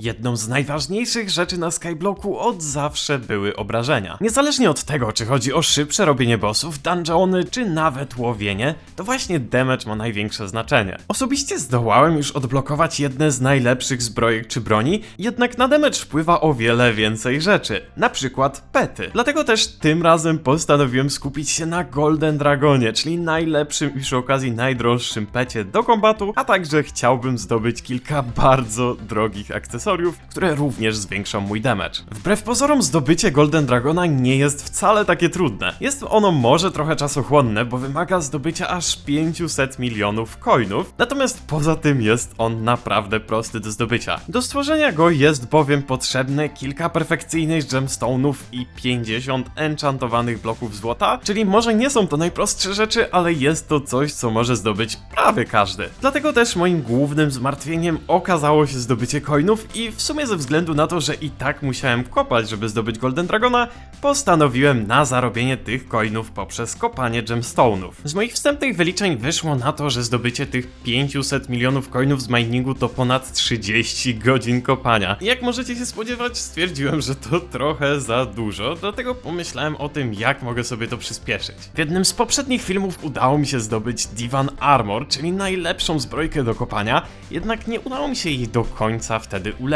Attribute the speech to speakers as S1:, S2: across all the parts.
S1: Jedną z najważniejszych rzeczy na Skyblocku od zawsze były obrażenia. Niezależnie od tego, czy chodzi o szybsze robienie bossów, dungeony, czy nawet łowienie, to właśnie damage ma największe znaczenie. Osobiście zdołałem już odblokować jedne z najlepszych zbrojek czy broni, jednak na damage wpływa o wiele więcej rzeczy, na przykład pety. Dlatego też tym razem postanowiłem skupić się na Golden Dragonie, czyli najlepszym i przy okazji najdroższym pecie do kombatu, a także chciałbym zdobyć kilka bardzo drogich akcesoriów, które również zwiększą mój damage. Wbrew pozorom zdobycie Golden Dragona nie jest wcale takie trudne. Jest ono może trochę czasochłonne, bo wymaga zdobycia aż 500 milionów coinów, natomiast poza tym jest on naprawdę prosty do zdobycia. Do stworzenia go jest bowiem potrzebne kilka perfekcyjnych gemstone'ów i 50 enchantowanych bloków złota, czyli może nie są to najprostsze rzeczy, ale jest to coś, co może zdobyć prawie każdy. Dlatego też moim głównym zmartwieniem okazało się zdobycie coinów i w sumie ze względu na to, że i tak musiałem kopać, żeby zdobyć Golden Dragona, postanowiłem na zarobienie tych coinów poprzez kopanie gemstone'ów. Z moich wstępnych wyliczeń wyszło na to, że zdobycie tych 500 milionów coinów z miningu to ponad 30 godzin kopania. Jak możecie się spodziewać, stwierdziłem, że to trochę za dużo, dlatego pomyślałem o tym, jak mogę sobie to przyspieszyć. W jednym z poprzednich filmów udało mi się zdobyć Divan Armor, czyli najlepszą zbrojkę do kopania, jednak nie udało mi się jej do końca wtedy ulepszyć.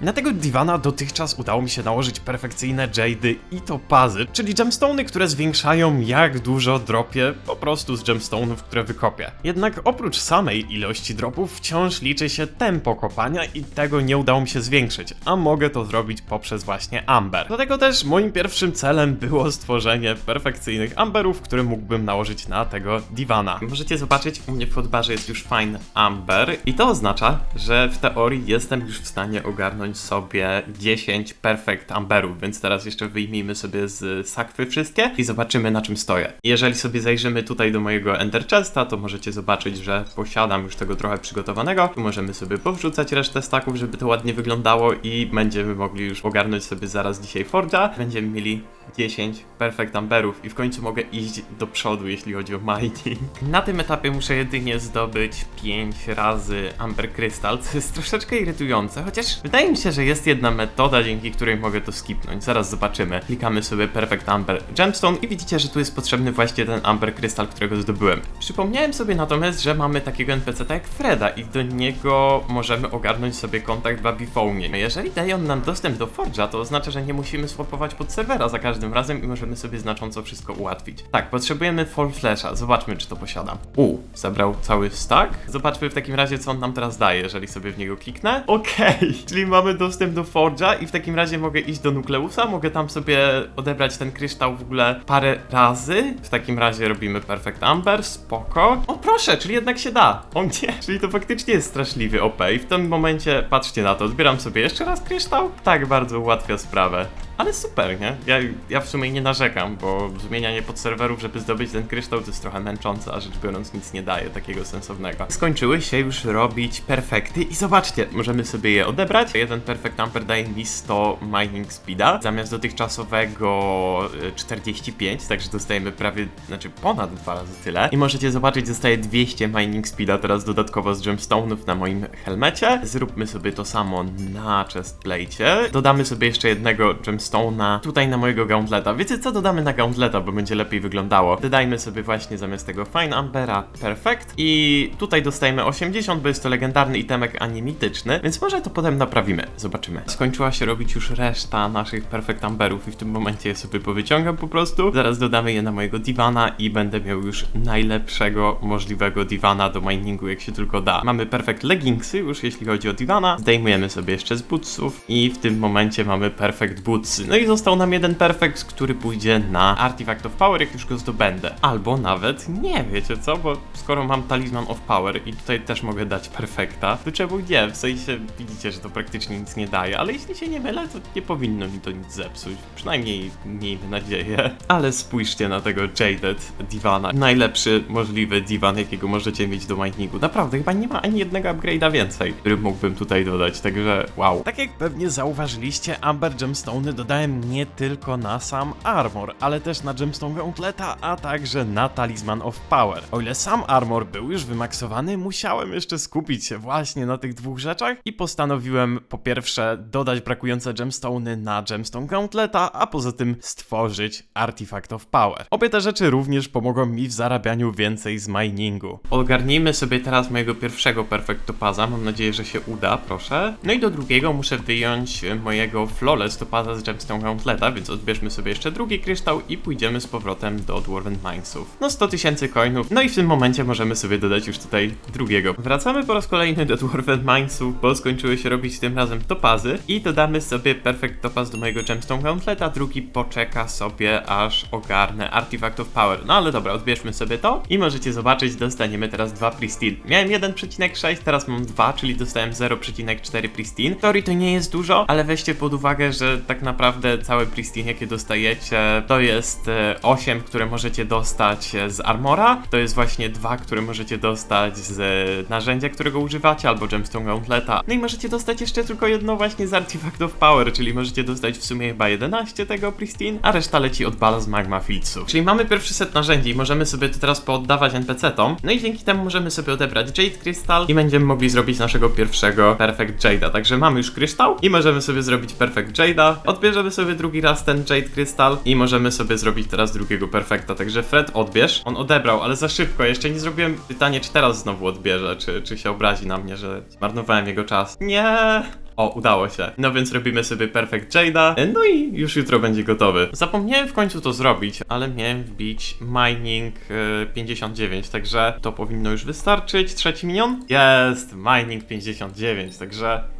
S1: Na tego Divana dotychczas udało mi się nałożyć perfekcyjne jady i topazy, czyli gemstone'y, które zwiększają jak dużo dropię po prostu z gemstone'ów, które wykopię. Jednak oprócz samej ilości dropów wciąż liczy się tempo kopania i tego nie udało mi się zwiększyć, a mogę to zrobić poprzez właśnie Amber. Dlatego też moim pierwszym celem było stworzenie perfekcyjnych Amberów, które mógłbym nałożyć na tego Divana. Możecie zobaczyć, u mnie w hotbarze jest już fajny Amber i to oznacza, że w teorii jestem już w stanie ogarnąć sobie 10 perfect Amberów, więc teraz jeszcze wyjmijmy sobie z sakwy wszystkie i zobaczymy na czym stoję. Jeżeli sobie zajrzymy tutaj do mojego Ender Chesta, to możecie zobaczyć, że posiadam już tego trochę przygotowanego. Tu możemy sobie powrzucać resztę staków, żeby to ładnie wyglądało i będziemy mogli już ogarnąć sobie zaraz dzisiaj Forge'a. Będziemy mieli 10 perfect amberów i w końcu mogę iść do przodu, jeśli chodzi o mining. Na tym etapie muszę jedynie zdobyć 5 razy amber crystal, co jest troszeczkę irytujące, chociaż wydaje mi się, że jest jedna metoda, dzięki której mogę to skipnąć. Zaraz zobaczymy. Klikamy sobie perfect amber gemstone i widzicie, że tu jest potrzebny właśnie ten amber crystal, którego zdobyłem. Przypomniałem sobie natomiast, że mamy takiego NPC jak Freda i do niego możemy ogarnąć sobie kontakt w Abifonie. Jeżeli daje on nam dostęp do Forge'a, to oznacza, że nie musimy swapować pod serwera za każdym razem i możemy sobie znacząco wszystko ułatwić. Tak, potrzebujemy Fall Flesha. Zobaczmy, czy to posiadam. U, zabrał cały stack. Zobaczmy w takim razie, co on nam teraz daje, jeżeli sobie w niego kliknę. Okej, czyli mamy dostęp do Forge'a i w takim razie mogę iść do Nukleusa, mogę tam sobie odebrać ten kryształ w ogóle parę razy. W takim razie robimy Perfect Amber, spoko. O proszę, czyli jednak się da. O nie, czyli to faktycznie jest straszliwy OP i w tym momencie, patrzcie na to, zbieram sobie jeszcze raz kryształ. Tak bardzo ułatwia sprawę. Ale super, nie? Ja, ja w sumie nie narzekam, bo zmienianie podserwerów, żeby zdobyć ten kryształ, to jest trochę męczące, a rzecz biorąc nic nie daje takiego sensownego. Skończyły się już robić perfekty i zobaczcie, możemy sobie je odebrać. Jeden perfect amper daje mi 100 mining speeda, zamiast dotychczasowego y, 45, także dostajemy prawie, znaczy ponad dwa razy tyle. I możecie zobaczyć, dostaję 200 mining speeda teraz dodatkowo z gemstone'ów na moim helmecie. Zróbmy sobie to samo na chestplate'cie. Dodamy sobie jeszcze jednego gemstone'a tutaj na mojego gauntleta. Wiecie co? Dodamy na gauntleta, bo będzie lepiej wyglądało. Dodajmy sobie właśnie zamiast tego Fine Ambera Perfect i tutaj dostajemy 80, bo jest to legendarny itemek, a nie mityczny, więc może to potem naprawimy. Zobaczymy. Skończyła się robić już reszta naszych Perfect Amberów i w tym momencie je sobie powyciągam po prostu. Zaraz dodamy je na mojego divana i będę miał już najlepszego możliwego divana do miningu, jak się tylko da. Mamy Perfect Leggingsy już, jeśli chodzi o divana. Zdejmujemy sobie jeszcze z bootsów i w tym momencie mamy Perfect No i został nam jeden Perfect, który pójdzie na Artifact of Power, jak już go zdobędę. Albo nawet nie, wiecie co, bo skoro mam Talisman of Power i tutaj też mogę dać Perfecta, to czemu nie? W sensie widzicie, że to praktycznie nic nie daje, ale jeśli się nie mylę, to nie powinno mi to nic zepsuć. Przynajmniej miejmy nadzieję. Ale spójrzcie na tego Jaded Divana. Najlepszy możliwy divan, jakiego możecie mieć do miningu. Naprawdę, chyba nie ma ani jednego upgrade'a więcej, który mógłbym tutaj dodać, także wow. Tak jak pewnie zauważyliście, Amber Gemstone'y dodałem nie tylko na sam armor, ale też na Gemstone Gauntleta, a także na Talisman of Power. O ile sam armor był już wymaksowany, musiałem jeszcze skupić się właśnie na tych dwóch rzeczach i postanowiłem po pierwsze dodać brakujące gemstone'y na Gemstone Gauntleta, a poza tym stworzyć Artifact of Power. Obie te rzeczy również pomogą mi w zarabianiu więcej z miningu. Ogarnijmy sobie teraz mojego pierwszego Perfect Topaza, mam nadzieję, że się uda, proszę. No i do drugiego muszę wyjąć mojego Flawless Topaza z Gemstone Gauntleta, więc odbierzmy sobie jeszcze drugi kryształ i pójdziemy z powrotem do Dwarven Minesów. No 100 tysięcy coinów, no i w tym momencie możemy sobie dodać już tutaj drugiego. Wracamy po raz kolejny do Dwarven Minesów, bo skończyły się robić tym razem topazy i dodamy sobie Perfect Topaz do mojego Gemstone Gauntleta, drugi poczeka sobie aż ogarnę Artifact of Power. No ale dobra, odbierzmy sobie to i możecie zobaczyć, dostaniemy teraz 2 Pristine. Miałem 1,6, teraz mam 2, czyli dostałem 0,4 Pristine. W teorii to nie jest dużo, ale weźcie pod uwagę, że tak naprawdę całe Pristine, jakie dostajecie, to jest e, 8, które możecie dostać e, z Armora, to jest właśnie 2, które możecie dostać z e, narzędzia, którego używacie, albo Gemstone Gauntleta. No i możecie dostać jeszcze tylko jedno właśnie z Artifact of Power, czyli możecie dostać w sumie chyba 11 tego Pristine, a reszta leci od bala z Magma Fieldsu. Czyli mamy pierwszy set narzędzi i możemy sobie to teraz pooddawać NPC-tom, no i dzięki temu możemy sobie odebrać Jade Crystal i będziemy mogli zrobić naszego pierwszego Perfect Jade'a. Także mamy już kryształ i możemy sobie zrobić Perfect Jade'a. Sobie drugi raz ten Jade Crystal i możemy sobie zrobić teraz drugiego Perfecta. Także Fred odbierz. On odebrał, ale za szybko. Jeszcze nie zrobiłem pytanie, czy teraz znowu odbierze, czy, czy się obrazi na mnie, że zmarnowałem jego czas. Nie. O, udało się. No więc robimy sobie Perfect Jade'a, no i już jutro będzie gotowy. Zapomniałem w końcu to zrobić, ale miałem wbić mining e, 59, także to powinno już wystarczyć. Trzeci minion? Jest, mining 59, także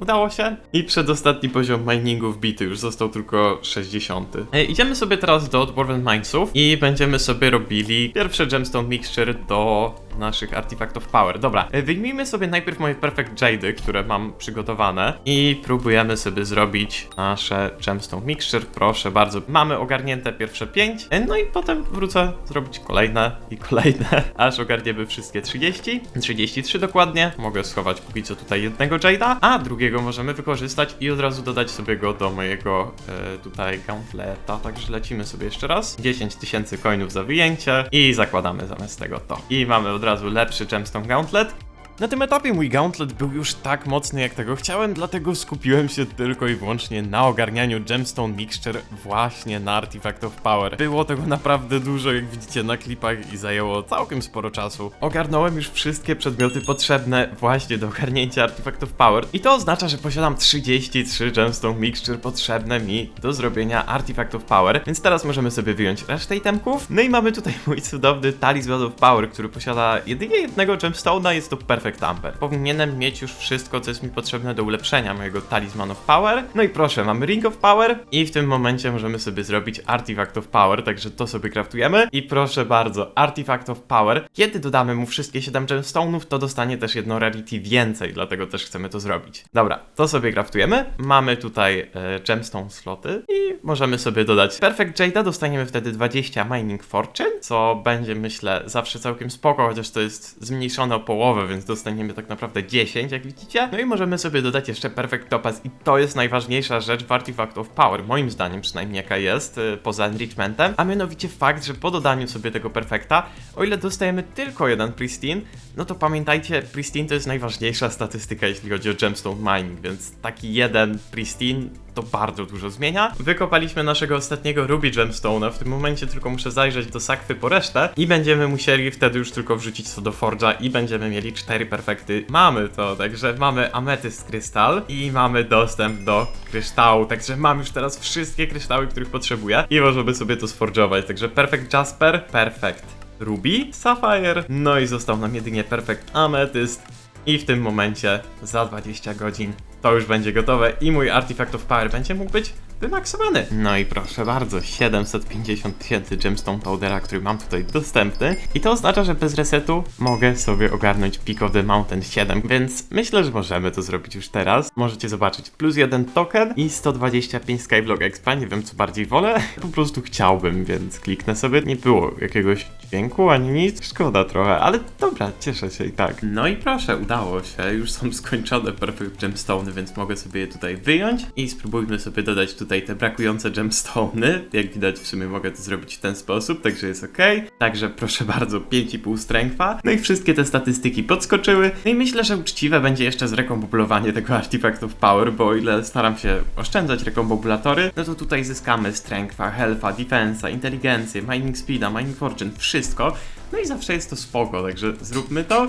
S1: Udało się. I przedostatni poziom miningu wbity, już został tylko 60. E, idziemy sobie teraz do Dwarven Minesów i będziemy sobie robili pierwszy gemstone mixture do naszych Artifact of Power. Dobra, e, wyjmijmy sobie najpierw moje Perfect Jade'y, które mam przygotowane i próbujemy sobie zrobić nasze gemstone mixture. Proszę bardzo, mamy ogarnięte pierwsze 5, no i potem wrócę zrobić kolejne i kolejne, aż ogarniemy wszystkie 30. 33 dokładnie. Mogę schować póki co tutaj jednego Jade'a, a drugiego możemy wykorzystać i od razu dodać sobie go do mojego e, tutaj gauntleta. Także lecimy sobie jeszcze raz. 10 tysięcy coinów za wyjęcie i zakładamy zamiast tego to. I mamy od razu lepszy gemstone gauntlet. Na tym etapie mój gauntlet był już tak mocny jak tego chciałem, dlatego skupiłem się tylko i wyłącznie na ogarnianiu Gemstone Mixture właśnie na Artifact of Power. Było tego naprawdę dużo, jak widzicie na klipach i zajęło całkiem sporo czasu. Ogarnąłem już wszystkie przedmioty potrzebne właśnie do ogarnięcia Artifact of Power i to oznacza, że posiadam 33 Gemstone Mixture potrzebne mi do zrobienia Artifact of Power, więc teraz możemy sobie wyjąć resztę itemków. No i mamy tutaj mój cudowny Talisman of Power, który posiada jedynie jednego Gemstone'a, jest to Perfect. Powinienem mieć już wszystko, co jest mi potrzebne do ulepszenia mojego Talisman of Power. No i proszę, mamy Ring of Power i w tym momencie możemy sobie zrobić Artifact of Power, także to sobie craftujemy. I proszę bardzo, Artifact of Power. Kiedy dodamy mu wszystkie 7 gemstone'ów, to dostanie też jedno rarity więcej, dlatego też chcemy to zrobić. Dobra, to sobie craftujemy. Mamy tutaj e, gemstone sloty i możemy sobie dodać Perfect Jade'a, dostaniemy wtedy 20 Mining Fortune, co będzie myślę zawsze całkiem spoko, chociaż to jest zmniejszone o połowę, więc dostaniemy tak naprawdę 10, jak widzicie. No i możemy sobie dodać jeszcze Perfect Topaz i to jest najważniejsza rzecz w Artifact of Power, moim zdaniem przynajmniej jaka jest, y, poza enrichmentem, a mianowicie fakt, że po dodaniu sobie tego Perfecta, o ile dostajemy tylko jeden Pristine, no to pamiętajcie, Pristine to jest najważniejsza statystyka, jeśli chodzi o Gemstone Mining, więc taki jeden Pristine to bardzo dużo zmienia. Wykopaliśmy naszego ostatniego Ruby Gemstone'a, w tym momencie tylko muszę zajrzeć do sakwy po resztę i będziemy musieli wtedy już tylko wrzucić to do Forge'a i będziemy mieli cztery perfekty. Mamy to, także mamy ametyst krystal i mamy dostęp do kryształu, także mam już teraz wszystkie kryształy, których potrzebuję i możemy sobie to sforge'ować, także Perfect Jasper, Perfect Ruby, Sapphire, no i został nam jedynie Perfect Ametyst i w tym momencie za 20 godzin to już będzie gotowe i mój Artifact of Power będzie mógł być wymaksowany. No i proszę bardzo, 750 tysięcy gemstone powdera, który mam tutaj dostępny i to oznacza, że bez resetu mogę sobie ogarnąć Peak of the Mountain 7, więc myślę, że możemy to zrobić już teraz. Możecie zobaczyć plus jeden token i 125 Skyblock Expa, nie wiem co bardziej wolę, po prostu chciałbym, więc kliknę sobie. Nie było jakiegoś dźwięku, ani nic. Szkoda trochę, ale dobra, cieszę się i tak. No i proszę, udało się. Już są skończone Perfect Gemstone, więc mogę sobie je tutaj wyjąć i spróbujmy sobie dodać tutaj te brakujące gemstony. Jak widać, w sumie mogę to zrobić w ten sposób, także jest ok. Także proszę bardzo, 5,5 strengtha. No i wszystkie te statystyki podskoczyły. No i myślę, że uczciwe będzie jeszcze zrekombulowanie tego Artifact of Power, bo o ile staram się oszczędzać rekombulatory, no to tutaj zyskamy strengtha, health'a, defensa, inteligencję, mining speeda, mining fortune, wszystko. No i zawsze jest to spoko, także zróbmy to.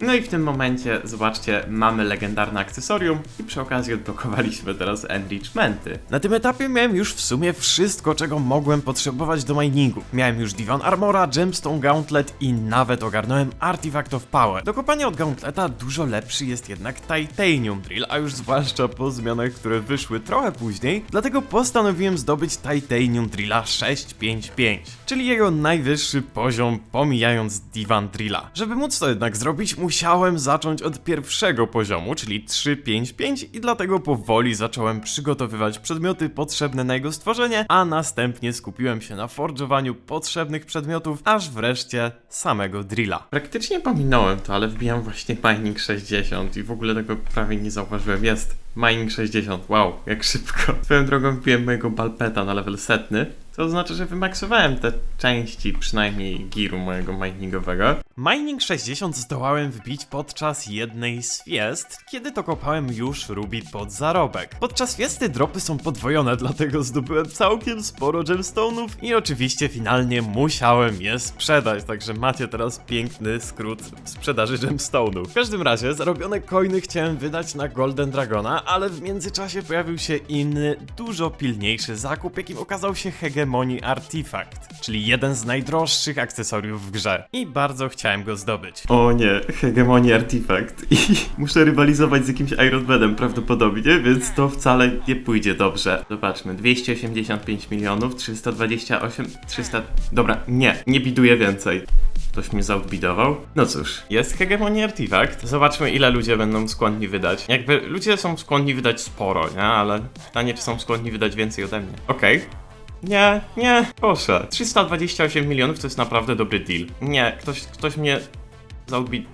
S1: No i w tym momencie, zobaczcie, mamy legendarne akcesorium i przy okazji odblokowaliśmy teraz enrichmenty. Na tym etapie miałem już w sumie wszystko, czego mogłem potrzebować do miningu. Miałem już Divan Armora, Gemstone Gauntlet i nawet ogarnąłem Artifact of Power. Do kopania od Gauntleta dużo lepszy jest jednak Titanium Drill, a już zwłaszcza po zmianach, które wyszły trochę później, dlatego postanowiłem zdobyć Titanium Drilla 655, czyli jego najwyższy poziom pomijając Divan Drilla. Żeby móc to jednak zrobić, musiałem zacząć od pierwszego poziomu, czyli 355 i dlatego powoli zacząłem przygotowywać przedmioty potrzebne na jego stworzenie, a następnie skupiłem się na forżowaniu potrzebnych przedmiotów, aż wreszcie samego drilla. Praktycznie pominąłem to, ale wbijam właśnie Mining 60 i w ogóle tego prawie nie zauważyłem. Jest Mining 60, wow, jak szybko. Swoją drogą wbiłem mojego balpeta na level setny, to znaczy, że wymaksowałem te części, przynajmniej giru mojego miningowego. Mining 60 zdołałem wbić podczas jednej z fiest, kiedy to kopałem już Ruby pod zarobek. Podczas fiesty dropy są podwojone, dlatego zdobyłem całkiem sporo gemstone'ów i oczywiście finalnie musiałem je sprzedać, także macie teraz piękny skrót sprzedaży gemstone'ów. W każdym razie zarobione coiny chciałem wydać na Golden Dragona, ale w międzyczasie pojawił się inny, dużo pilniejszy zakup, jakim okazał się Hegemony Artifact, czyli jeden z najdroższych akcesoriów w grze. I bardzo chciałem go zdobyć. O nie, Hegemony Artifact. I muszę rywalizować z jakimś Ironmanem prawdopodobnie, więc to wcale nie pójdzie dobrze. Zobaczmy, 285 milionów, 328, 300... Dobra, nie, nie biduję więcej. Ktoś mnie zaodbidował? No cóż, jest Hegemony Artifact. Zobaczmy, ile ludzie będą skłonni wydać. Jakby ludzie są skłonni wydać sporo, nie? Ale pytanie, czy są skłonni wydać więcej ode mnie. Okej. Nie, nie, proszę. 328 milionów to jest naprawdę dobry deal. Nie, ktoś, ktoś mnie zaodbi...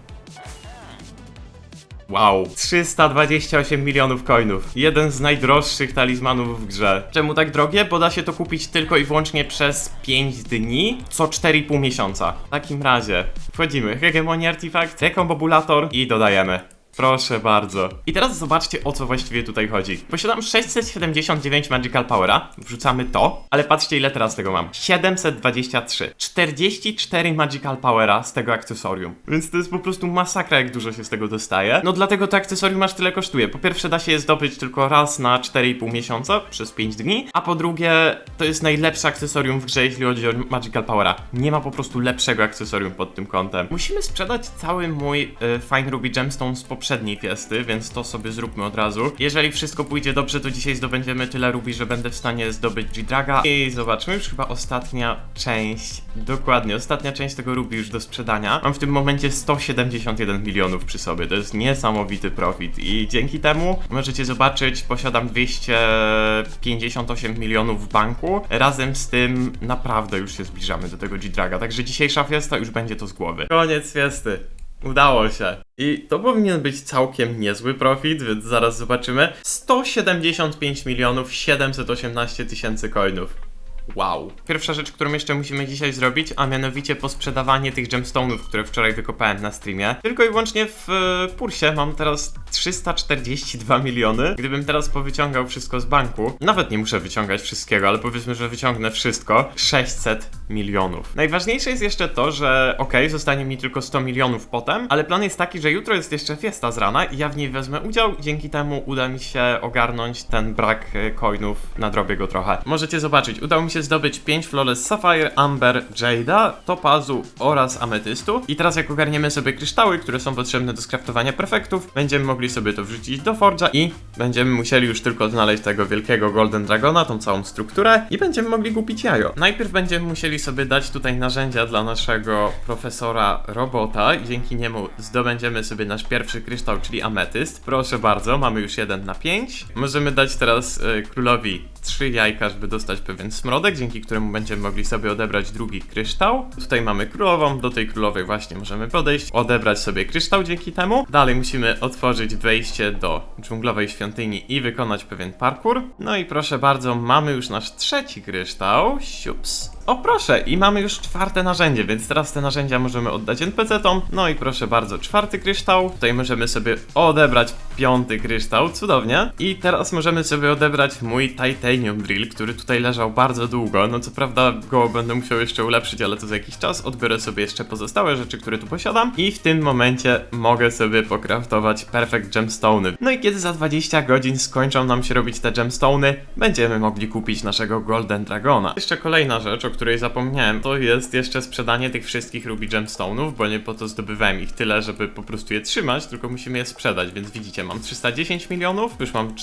S1: Wow, 328 milionów coinów. Jeden z najdroższych talizmanów w grze. Czemu tak drogie? Bo da się to kupić tylko i wyłącznie przez 5 dni, co 4,5 miesiąca. W takim razie wchodzimy. Hegemonia Artifact, Recombobulator i dodajemy. Proszę bardzo. I teraz zobaczcie o co właściwie tutaj chodzi. Posiadam 679 Magical Powera, wrzucamy to, ale patrzcie ile teraz tego mam. 723. 44 Magical Powera z tego akcesorium. Więc to jest po prostu masakra jak dużo się z tego dostaje. No dlatego to akcesorium aż tyle kosztuje. Po pierwsze da się je zdobyć tylko raz na 4,5 miesiąca przez 5 dni, a po drugie to jest najlepsze akcesorium w grze jeśli chodzi o Magical Powera. Nie ma po prostu lepszego akcesorium pod tym kątem. Musimy sprzedać cały mój y, Fine Ruby Gemstone z poprzedniej fiesty, więc to sobie zróbmy od razu. Jeżeli wszystko pójdzie dobrze, to dzisiaj zdobędziemy tyle Ruby, że będę w stanie zdobyć G-Draga. I zobaczmy, już chyba ostatnia część, dokładnie, ostatnia część tego Ruby już do sprzedania. Mam w tym momencie 171 milionów przy sobie, to jest niesamowity profit i dzięki temu możecie zobaczyć, posiadam 258 milionów w banku. Razem z tym naprawdę już się zbliżamy do tego G-Draga, także dzisiejsza fiesta już będzie to z głowy. Koniec fiesty. Udało się. I to powinien być całkiem niezły profit, więc zaraz zobaczymy. 175 milionów 718 tysięcy coinów. Wow. Pierwsza rzecz, którą jeszcze musimy dzisiaj zrobić, a mianowicie posprzedawanie tych gemstone'ów, które wczoraj wykopałem na streamie. Tylko i wyłącznie w e, Pursie mam teraz 342 miliony. Gdybym teraz powyciągał wszystko z banku, nawet nie muszę wyciągać wszystkiego, ale powiedzmy, że wyciągnę wszystko, 600 milionów. Najważniejsze jest jeszcze to, że ok, zostanie mi tylko 100 milionów potem, ale plan jest taki, że jutro jest jeszcze fiesta z rana i ja w niej wezmę udział dzięki temu uda mi się ogarnąć ten brak e, coinów, nadrobię go trochę. Możecie zobaczyć, udało mi się zdobyć 5 Flawless Sapphire, Amber, Jada, Topazu oraz Ametystu. I teraz jak ogarniemy sobie kryształy, które są potrzebne do skraftowania perfektów, będziemy mogli sobie to wrzucić do Forge'a i będziemy musieli już tylko znaleźć tego wielkiego Golden Dragona, tą całą strukturę i będziemy mogli kupić jajo. Najpierw będziemy musieli sobie dać tutaj narzędzia dla naszego profesora robota i dzięki niemu zdobędziemy sobie nasz pierwszy kryształ, czyli ametyst. Proszę bardzo, mamy już jeden na 5. Możemy dać teraz e, królowi trzy jajka, żeby dostać pewien smrodek, dzięki któremu będziemy mogli sobie odebrać drugi kryształ. Tutaj mamy królową, do tej królowej właśnie możemy podejść, odebrać sobie kryształ dzięki temu. Dalej musimy otworzyć wejście do dżunglowej świątyni i wykonać pewien parkour. No i proszę bardzo, mamy już nasz trzeci kryształ. Siups. O proszę, i mamy już czwarte narzędzie, więc teraz te narzędzia możemy oddać NPC-tom. No i proszę bardzo, czwarty kryształ. Tutaj możemy sobie odebrać piąty kryształ, cudownie. I teraz możemy sobie odebrać mój Titanium Drill, który tutaj leżał bardzo długo. No co prawda go będę musiał jeszcze ulepszyć, ale to za jakiś czas. Odbiorę sobie jeszcze pozostałe rzeczy, które tu posiadam. I w tym momencie mogę sobie pokraftować Perfect Gemstone'y. No i kiedy za 20 godzin skończą nam się robić te gemstone'y, będziemy mogli kupić naszego Golden Dragona. Jeszcze kolejna rzecz, której zapomniałem, to jest jeszcze sprzedanie tych wszystkich Ruby Gemstone'ów, bo nie po to zdobywałem ich tyle, żeby po prostu je trzymać, tylko musimy je sprzedać, więc widzicie, mam 310 milionów, już mam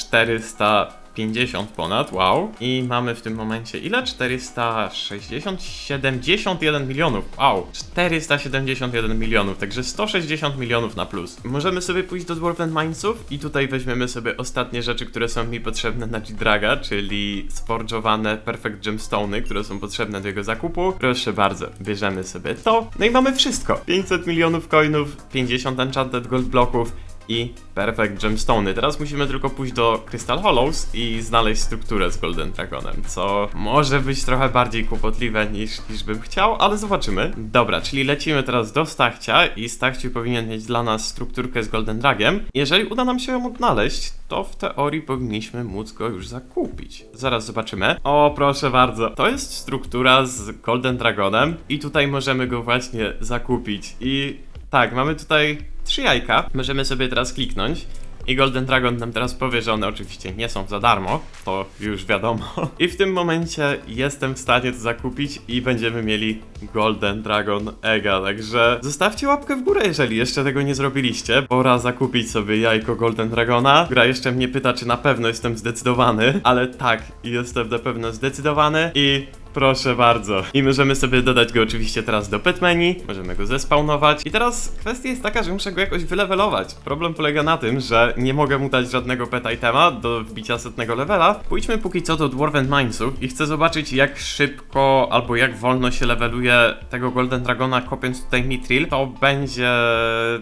S1: 450 ponad, wow. I mamy w tym momencie ile? 460? 71 milionów, wow. 471 milionów, także 160 milionów na plus. Możemy sobie pójść do Dwarven Minesów i tutaj weźmiemy sobie ostatnie rzeczy, które są mi potrzebne na G-Draga, czyli sforge'owane Perfect Gemstone'y, które są potrzebne do jego zakupu. Proszę bardzo, bierzemy sobie to. No i mamy wszystko. 500 milionów coinów, 50 enchanted gold bloków i Perfect Gemstone'y. Teraz musimy tylko pójść do Crystal Hollows i znaleźć strukturę z Golden Dragonem, co może być trochę bardziej kłopotliwe niż, niż bym chciał, ale zobaczymy. Dobra, czyli lecimy teraz do Stachcia i Stachciu powinien mieć dla nas strukturkę z Golden Dragiem. Jeżeli uda nam się ją odnaleźć, to w teorii powinniśmy móc go już zakupić. Zaraz zobaczymy. O, proszę bardzo. To jest struktura z Golden Dragonem i tutaj możemy go właśnie zakupić i tak, mamy tutaj trzy jajka. Możemy sobie teraz kliknąć. I Golden Dragon nam teraz powie, że one oczywiście nie są za darmo, to już wiadomo. I w tym momencie jestem w stanie to zakupić i będziemy mieli Golden Dragon Ega, także zostawcie łapkę w górę, jeżeli jeszcze tego nie zrobiliście. Pora zakupić sobie jajko Golden Dragona. Gra jeszcze mnie pyta, czy na pewno jestem zdecydowany, ale tak, jestem na pewno zdecydowany i Proszę bardzo. I możemy sobie dodać go oczywiście teraz do petmeni, możemy go zespawnować. I teraz kwestia jest taka, że muszę go jakoś wylewelować. Problem polega na tym, że nie mogę mu dać żadnego peta itema do wbicia setnego levela. Pójdźmy póki co do Dwarven Minesów i chcę zobaczyć jak szybko albo jak wolno się leveluje tego Golden Dragona kopiąc tutaj Mitril. To będzie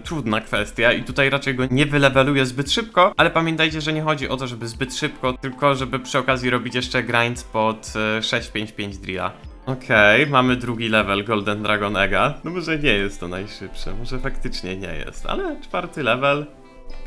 S1: trudna kwestia i tutaj raczej go nie wyleweluję zbyt szybko, ale pamiętajcie, że nie chodzi o to, żeby zbyt szybko, tylko żeby przy okazji robić jeszcze grind pod e, 6559 Mizdrila. Okej, okay, mamy drugi level Golden Dragonega. No może nie jest to najszybsze, może faktycznie nie jest, ale czwarty level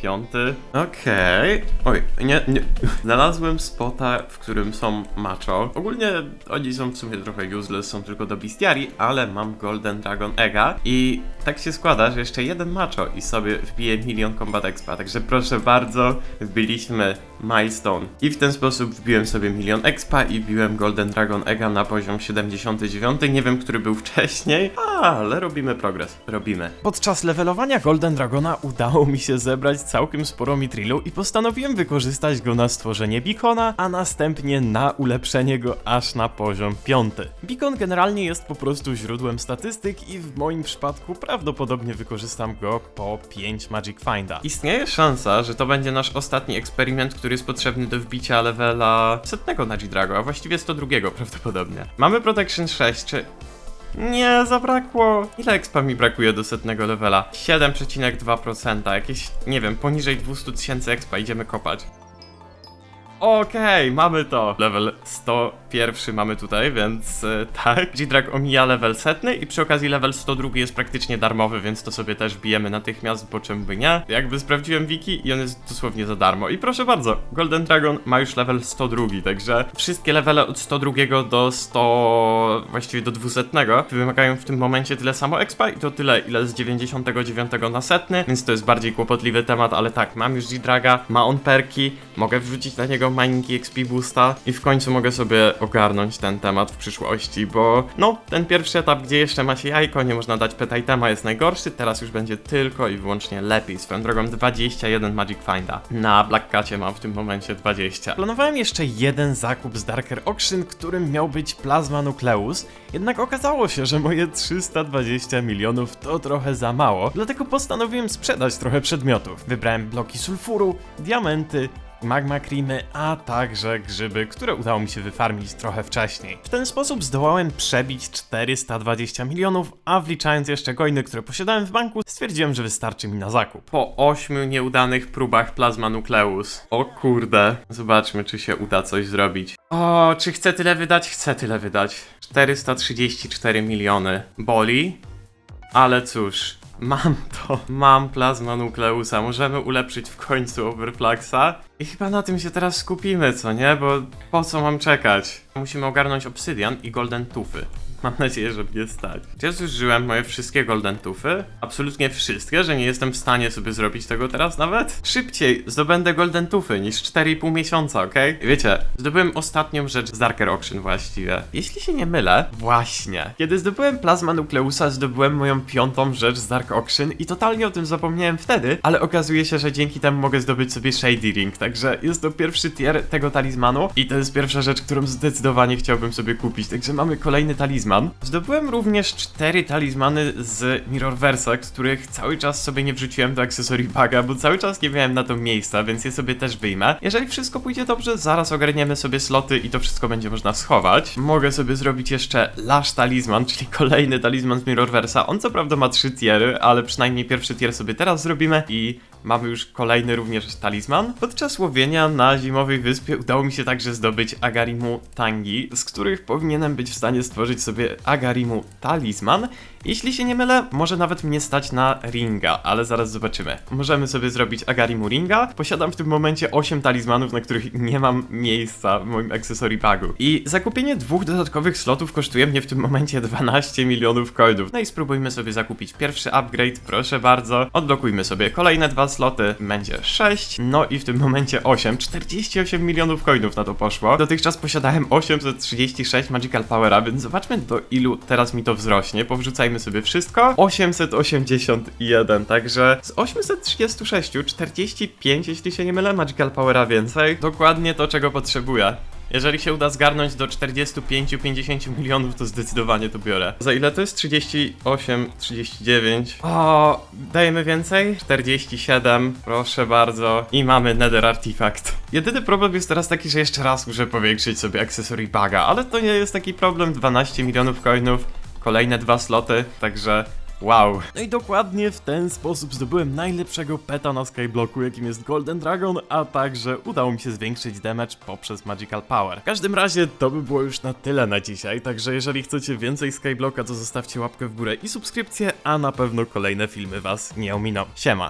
S1: piąty. Okej. Oj, nie, nie. Znalazłem spota, w którym są macho. Ogólnie oni są w sumie trochę useless, są tylko do bestiarii, ale mam Golden Dragon Ega i tak się składa, że jeszcze jeden macho i sobie wbiję milion combat expa, także proszę bardzo, wbiliśmy milestone. I w ten sposób wbiłem sobie milion expa i wbiłem Golden Dragon Ega na poziom 79. Nie wiem, który był wcześniej, ale robimy progres. Robimy. Podczas levelowania Golden Dragona udało mi się zebrać całkiem sporo mitrilu i postanowiłem wykorzystać go na stworzenie beacona, a następnie na ulepszenie go aż na poziom 5. Beacon generalnie jest po prostu źródłem statystyk i w moim przypadku prawdopodobnie wykorzystam go po 5 Magic Finda. Istnieje szansa, że to będzie nasz ostatni eksperyment, który jest potrzebny do wbicia levela setnego na G-Drago, a właściwie 102 prawdopodobnie. Mamy Protection 6, czy... Nie, zabrakło. Ile expa mi brakuje do setnego levela? 7,2%, jakieś, nie wiem, poniżej 200 tysięcy expa, idziemy kopać. Okej, mamy to. Level 101 mamy tutaj, więc e, tak. G-Drag omija level setny i przy okazji level 102 jest praktycznie darmowy, więc to sobie też bijemy natychmiast, bo czym by nie. Jakby sprawdziłem wiki i on jest dosłownie za darmo. I proszę bardzo, Golden Dragon ma już level 102, także wszystkie levele od 102 do 100, właściwie do 200 wymagają w tym momencie tyle samo expa i to tyle, ile z 99 na setny, więc to jest bardziej kłopotliwy temat, ale tak, mam już G-Draga, ma on perki, mogę wrzucić na niego mining i XP boosta i w końcu mogę sobie ogarnąć ten temat w przyszłości, bo no, ten pierwszy etap, gdzie jeszcze ma się jajko, nie można dać pet itema jest najgorszy, teraz już będzie tylko i wyłącznie lepiej. Swoją drogą 21 Magic Finda. Na Black Cacie mam w tym momencie 20. Planowałem jeszcze jeden zakup z Darker Auction, którym miał być Plasma Nucleus, jednak okazało się, że moje 320 milionów to trochę za mało, dlatego postanowiłem sprzedać trochę przedmiotów. Wybrałem bloki sulfuru, diamenty, magma creamy, a także grzyby, które udało mi się wyfarmić trochę wcześniej. W ten sposób zdołałem przebić 420 milionów, a wliczając jeszcze coiny, które posiadałem w banku, stwierdziłem, że wystarczy mi na zakup. Po 8 nieudanych próbach Plasma Nucleus. O kurde, zobaczmy czy się uda coś zrobić. O, czy chcę tyle wydać? Chcę tyle wydać. 434 miliony. Boli? Ale cóż, mam to. Mam plazma nukleusa. Możemy ulepszyć w końcu Overfluxa. I chyba na tym się teraz skupimy, co nie? Bo po co mam czekać? Musimy ogarnąć obsydian i golden tufy. Mam nadzieję, że mnie stać. Czy ja zużyłem moje wszystkie golden tufy? Absolutnie wszystkie, że nie jestem w stanie sobie zrobić tego teraz nawet? Szybciej zdobędę golden tufy niż 4,5 miesiąca, okej? Wiecie, zdobyłem ostatnią rzecz z Darker Auction właściwie. Jeśli się nie mylę, właśnie. Kiedy zdobyłem Plasma Nucleusa, zdobyłem moją piątą rzecz z Dark Auction i totalnie o tym zapomniałem wtedy, ale okazuje się, że dzięki temu mogę zdobyć sobie Shady Ring, także jest to pierwszy tier tego talizmanu i to jest pierwsza rzecz, którą zdecydowanie chciałbym sobie kupić, także mamy kolejny talizman. Zdobyłem również cztery talizmany z Mirrorversa, których cały czas sobie nie wrzuciłem do akcesorii baga, bo cały czas nie miałem na to miejsca, więc je sobie też wyjmę. Jeżeli wszystko pójdzie dobrze, zaraz ogarniemy sobie sloty i to wszystko będzie można schować. Mogę sobie zrobić jeszcze Lash Talizman, czyli kolejny talizman z Mirrorversa. On co prawda ma trzy tiery, ale przynajmniej pierwszy tier sobie teraz zrobimy i mamy już kolejny również talizman. Podczas łowienia na zimowej wyspie udało mi się także zdobyć Agarimu Tangi, z których powinienem być w stanie stworzyć sobie Agarimu talizman. Jeśli się nie mylę, może nawet mnie stać na ringa, ale zaraz zobaczymy. Możemy sobie zrobić Agarimu ringa. Posiadam w tym momencie 8 talizmanów, na których nie mam miejsca w moim akcesorii bagu. I zakupienie dwóch dodatkowych slotów kosztuje mnie w tym momencie 12 milionów coinów. No i spróbujmy sobie zakupić pierwszy upgrade, proszę bardzo. Odblokujmy sobie kolejne dwa sloty, będzie 6, no i w tym momencie 8. 48 milionów coinów na to poszło. Dotychczas posiadałem 836 Magical Powera, więc zobaczmy do ilu teraz mi to wzrośnie. Powrzucajmy sobie wszystko. 881, także z 836 45, jeśli się nie mylę, Magical Powera więcej. Dokładnie to, czego potrzebuję. Jeżeli się uda zgarnąć do 45-50 milionów, to zdecydowanie to biorę. Za ile to jest? 38, 39. O, dajemy więcej? 47, proszę bardzo. I mamy Nether Artifact. Jedyny problem jest teraz taki, że jeszcze raz muszę powiększyć sobie akcesorii baga, ale to nie jest taki problem. 12 milionów coinów, kolejne dwa sloty, także Wow. No i dokładnie w ten sposób zdobyłem najlepszego peta na Skyblocku, jakim jest Golden Dragon, a także udało mi się zwiększyć damage poprzez Magical Power. W każdym razie to by było już na tyle na dzisiaj, także jeżeli chcecie więcej Skyblocka, to zostawcie łapkę w górę i subskrypcję, a na pewno kolejne filmy was nie ominą. Siema!